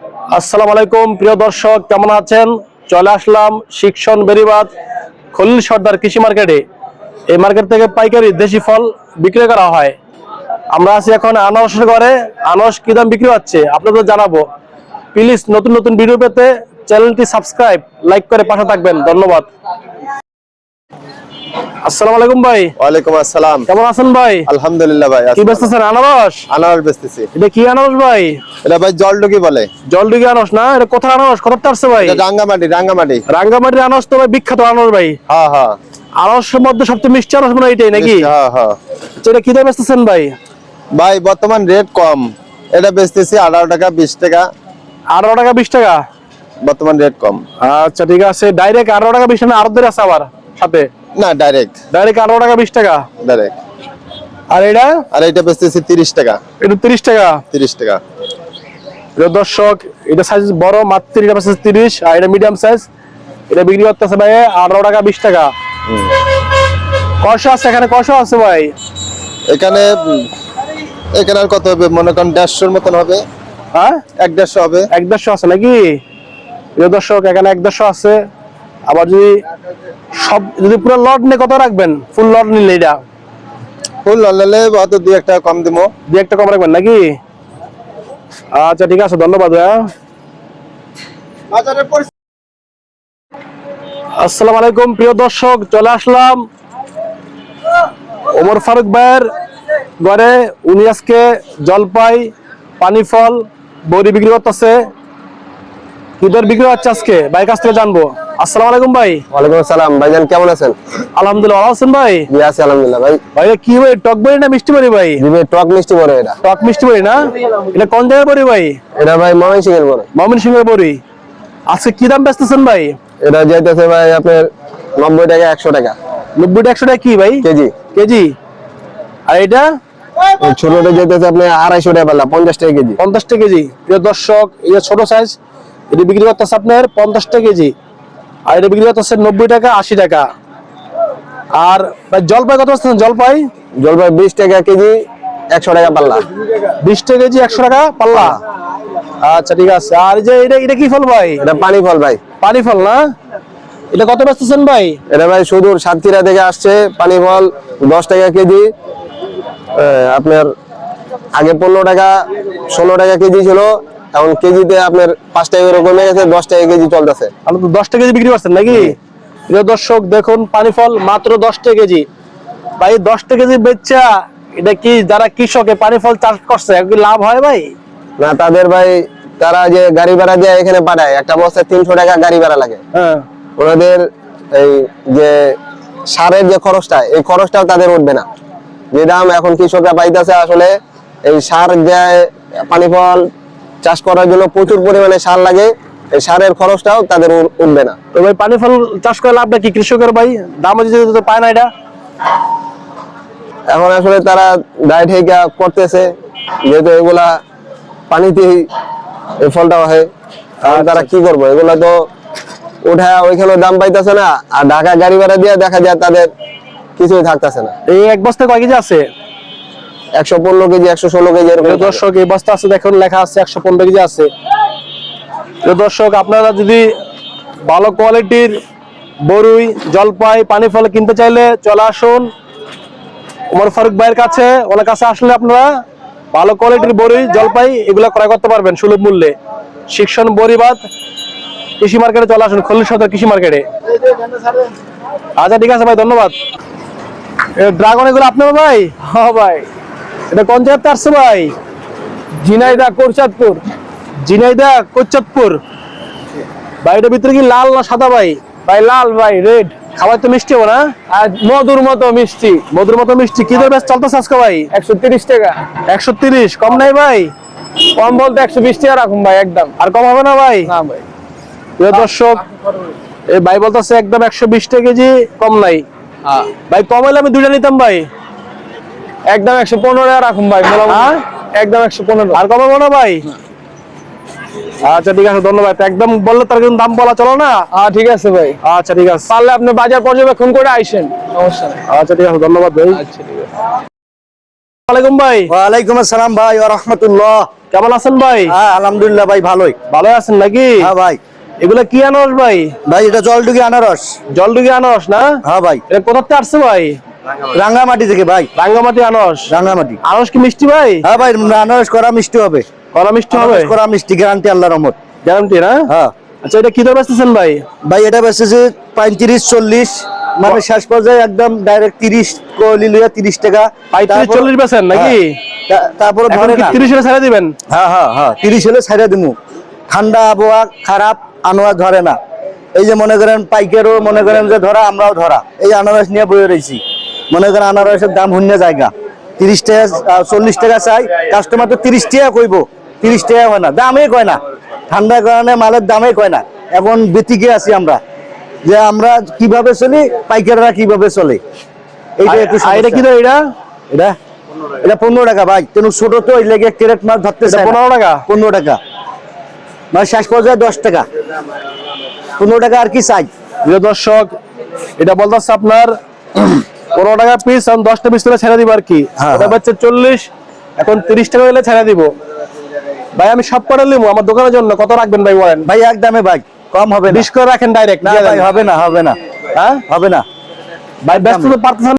আসসালামু আলাইকুম, প্রিয় দর্শক, কেমন আছেন? চলে আসলাম শিক্ষণ বেরিবাদ খলিল সর্দার কৃষি মার্কেটে। এই মার্কেট থেকে পাইকারি দেশি ফল বিক্রি করা হয়। আমরা আছি এখন আনারসের ঘরে। আনারস কি দাম বিক্রি হচ্ছে? আপনাদের জানাব। প্লিজ নতুন নতুন ভিডিও পেতে চ্যানেলটি সাবস্ক্রাইব, লাইক করে পাশে থাকবেন। ধন্যবাদ। আসসালামু আলাইকুম ভাই। ওয়ালাইকুম আসসালাম। কেমন আছেন ভাই? আলহামদুলিল্লাহ ভাই কি বেচতেছেন আনারস? আনারস বেচতেছি। এটা কি আনারস ভাই? এটা ভাই জলডুকি বলে। জলডিগি আনারস না? এটা কোথায় আনারস? কোথাতে আসছে ভাই? এটা রাঙ্গামাটি রাঙ্গামাটি। রাঙ্গামাটির আনারস তো ভাই বিখ্যাত আনারস ভাই। হ্যাঁ হ্যাঁ। আনারসের মধ্যে সবচেয়ে মিষ্টি আনারস মনে এটাই নাকি? হ্যাঁ হ্যাঁ। আচ্ছা, এটা কি দাম বেচতেছেন ভাই? ভাই বর্তমান রেট কম। এটা বেচতেছি আঠারো টাকা বিশ টাকা। আঠারো টাকা বিশ টাকা? বর্তমান রেট কম। আচ্ছা ঠিক আছে। ডাইরেক্ট আঠারো টাকা বিশ টাকা আরও আছে আবার সাথে। না ডাইরেক্ট ডাইরেক্ট আঠারো টাকা বিশ টাকা? ডাইরেক্ট আর এটা? আর এটা বেচতেছি তিরিশ টাকা। এটা তিরিশ টাকা? তিরিশ টাকা। প্রিয় দর্শক এটা সাইজ বড় মাত্র এটা বেচতেছে তিরিশ আর এটা মিডিয়াম সাইজ এটা বিক্রি করতেছে ভাই আঠারো টাকা বিশ টাকা। কষা আছে এখানে? কষা আছে ভাই? এখানে এখানে আর কত হবে? মনে করেন দেড়শোর মতন হবে। হ্যাঁ? এক দেড়শো হবে। এক দেড়শো আছে নাকি? প্রিয় দর্শক এখানে এক দেড়শো আছে। আবার যদি সব যদি পুরো লট নিয়ে কত রাখবেন? ফুল লট নিলে এটা? ফুল লালে হয়তো দুই একটা কম দিবো দু একটা কম রাখবেন নাকি? আচ্ছা ঠিক আছে ধন্যবাদ আসসালামু আলাইকুম প্রিয় দর্শক চলে আসলাম। ওমর ফারুক ভাইয়ের ঘরে। উনি আজকে জলপাই পানি ফল বড়ি বিক্রি করতেছে। কি বিক্রি হচ্ছে আজকে। ভাই কাছ থেকে জানব। আসসালামু আলাইকুম ভাই। ওয়ালাইকুম আসসালাম। ভাইজান কেমন আছেন? আলহামদুলিল্লাহ ভালো আছেন ভাই? জি আছি আলহামদুলিল্লাহ। ভাই ভাই কি ভাই টক বড়ি না মিষ্টি বড়ি ভাই? দিবে টক মিষ্টি বড় এটা। টক মিষ্টি বড়ি না? এটা কোন জায়গায় বড়ি ভাই? এটা ভাই ময়মন সিংহের বড়। মমিন সিংহের বড়ি। আজকে কি দাম বেচতেছেন ভাই? এটা যাইতেছে ভাই আপনার নব্বই টাকা একশো টাকা। নব্বই একশো টাকা কি ভাই? কেজি। কেজি। আর এটা? ছোটটা যেতেছে আপনি আড়াইশো টাকা পাল্লা পঞ্চাশ টাকা কেজি। পঞ্চাশ টাকা কেজি। প্রিয় দর্শক এই ছোট সাইজ এটি বিক্রি করতেছে আপনার পঞ্চাশ টাকা কেজি। আর এটা বিক্রি করতেছে নব্বই টাকা আশি টাকা। আর জলপাই কত আসতেছেন জলপাই? জলপাই বিশ টাকা কেজি একশো টাকা পাল্লা। বিশ টাকা কেজি একশো টাকা পাল্লা। আচ্ছা ঠিক আছে। আর যে এটা এটা কি ফল ভাই? এটা পানি ফল ভাই। পানি ফল না? এটা কত বেচতেছেন ভাই? এটা ভাই সুদূর সাতক্ষীরা থেকে আসছে পানি ফল দশ টাকা কেজি। আপনার আগে পনেরো টাকা ষোলো টাকা কেজি ছিল। এখন কেজিতে আপনার পাঁচ টাকা করে কমে গেছে দশ টাকা কেজি চলতেছে। আপনি তো দশ টাকা কেজি বিক্রি করছেন নাকি? প্রিয় দর্শক দেখুন পানি ফল মাত্র দশ টাকা কেজি। ভাই দশ টাকা কেজি বেচা এটা কি যারা কৃষকে পানি ফল চাষ করছে কি লাভ হয় ভাই? না তাদের ভাই তারা যে গাড়ি ভাড়া দিয়ে এখানে পাঠায় একটা বস্তায় তিনশো টাকা গাড়ি ভাড়া লাগে। হ্যাঁ। ওনাদের এই যে সারের যে খরচটা এই খরচটাও তাদের উঠবে না। যে দাম এখন কৃষকরা পাইতেছে আসলে এই সার দেয় পানি ফল চাষ করার জন্য প্রচুর পরিমাণে সার লাগে। এই সারের খরচটাও তাদের উঠবে না। তো ভাই পানি ফল চাষ করে লাভটা কি কৃষকের ভাই? দাম যদি তো পায় না এটা। এখন আসলে তারা ডায়েট হেকা করতেছে যেহেতু এগুলা পানিতেই এই ফলটা হয়। এখন তারা কি করব? এগুলা তো উঠা ওইখানে দাম পাইতেছে না আর ঢাকা গাড়ি ভাড়া দিয়ে দেখা যায় তাদের কিছুই থাকতেছে না। এই এক বস্তা কয় কেজি আছে? একশো পনেরো কেজি একশো ষোলো কেজি এরকম দর্শক এই বস্তা আছে দেখুন লেখা আছে একশো পনেরো কেজি আছে। দর্শক আপনারা যদি ভালো কোয়ালিটির বরুই জলপাই পানি ফল কিনতে চাইলে চলে আসুন। উমর ফারুক ভাইয়ের কাছে ওনার কাছে আসলে আপনারা ভালো কোয়ালিটির বরুই জলপাই এগুলো ক্রয় করতে পারবেন সুলভ মূল্যে। শিক্ষণ বরিবাদ কৃষি মার্কেটে চলে আসুন খলিল সদর কৃষি মার্কেটে। আচ্ছা ঠিক আছে ভাই ধন্যবাদ। ড্রাগন এগুলো আপনার ভাই? হ্যাঁ ভাই। এটা কোন জায়গাতে আসছে ভাই? ঝিনাইদা কোরচাঁদপুর ঝিনাইদা কোরচাঁদপুর এটার ভিতরে কি লাল না সাদা ভাই? ভাই লাল ভাই রেড। খাবার তো মিষ্টি হবে না? আর মধুর মতো মিষ্টি। মধুর মতো মিষ্টি। কি দর বেশ চলতেছে আজকে ভাই? একশো তিরিশ টাকা। একশো তিরিশ। কম নাই ভাই? কম বলতে একশো বিশ টাকা রাখুন ভাই একদম। আর কম হবে না ভাই? না ভাই। দর্শক এই ভাই বলতেছে একদম একশো বিশ টাকা কেজি কম নাই। ভাই কম হলে আমি দুইটা নিতাম ভাই। একদম একশো পনেরো রাখুন ভাই একদম একশো পনেরো। আর কমাবো না ভাই? আচ্ছা ঠিক আছে ধন্যবাদ। একদম বললে তার কিন্তু দাম বলা চলো না? ঠিক আছে ভাই। আচ্ছা ঠিক আছে। পারলে আপনি বাজার পর্যবেক্ষণ করে আইসেন। সমস্যা আচ্ছা ঠিক আছে ধন্যবাদ ভাই। আচ্ছা ঠিক আছে। ওয়ালাইকুম ভাই। ওয়ালাইকুম আসসালাম ভাই ওয়া রাহমাতুল্লাহ। কেমন আছেন ভাই? হ্যাঁ আলহামদুলিল্লাহ ভাই ভালোই। ভালো আছেন নাকি? হ্যাঁ ভাই। এগুলা কি আনারস ভাই? ভাই এটা জলডুগি আনারস। জলডুগি আনারস না? হ্যাঁ ভাই। এটা কোথাতে আসছে ভাই? রাঙ্গামাটি থেকে ভাই। রাঙ্গামাটি আনারস? রাঙ্গামাটি। আনারস কি মিষ্টি ভাই? হ্যাঁ ভাই আনারস করা মিষ্টি হবে। কলা মিষ্টি হবে? করা মিষ্টি গ্যারান্টি আল্লাহ রহমত। গ্যারান্টি না? হ্যাঁ। আচ্ছা এটা কি দাম বেচতেছেন ভাই? ভাই এটা বেচেছে পঁয়ত্রিশ চল্লিশ মানে শেষ পর্যায়ে একদম ডাইরেক্ট তিরিশ কলি লইয়া তিরিশ টাকা। পঁয়ত্রিশ চল্লিশ বেচেন নাকি? হ্যাঁ, তারপরে ধরে তিরিশ ছেড়ে দিবেন? হ্যাঁ হ্যাঁ হ্যাঁ তিরিশ হলে ছাইড়া দিমু। ঠান্ডা আবহাওয়া খারাপ আনোয়ার ধরে না। এই যে মনে করেন পাইকারও মনে করেন যে ধরা আমরাও ধরা। এই আনারস নিয়ে বয়ে রয়েছি মনে করেন আনারসের দাম শূন্য জায়গা। তিরিশ টাকা চল্লিশ টাকা চাই কাস্টমার তো তিরিশ টাকা কইব। তিরিশ টাকা হয় না দামই কয় না। ঠান্ডার কারণে মালের দামই কয় না। এখন বেতিকে আছি আমরা। যে আমরা কীভাবে চলি পাইকাররা কীভাবে চলে? এইটা একটু এটা কি। এটা? এটা? এটা পনেরো টাকা ভাই। তেন ছোট তো এই লেগে ক্যারেট মাছ ধরতে পনেরো টাকা? পনেরো টাকা। মানে শেষ পর্যায়ে দশ টাকা। পনেরো টাকা আর কি চাই? প্রিয় দর্শক এটা বলতেছে আপনার পনেরো টাকা পিস আমি দশটা পিস করে ছেড়ে দিব আর কি। হ্যাঁ, হচ্ছে চল্লিশ এখন তিরিশ টাকা হলে ছেড়ে দিব। ভাই আমি সব কটা নিবো আমার দোকানের জন্য কত রাখবেন ভাই বলেন? ভাই একদমে ভাই কম হবে বিশ করে রাখেন ডাইরেক্ট হবে না হবে না। হ্যাঁ? হবে না। ভাই ব্যস্ত তো পারতেছেন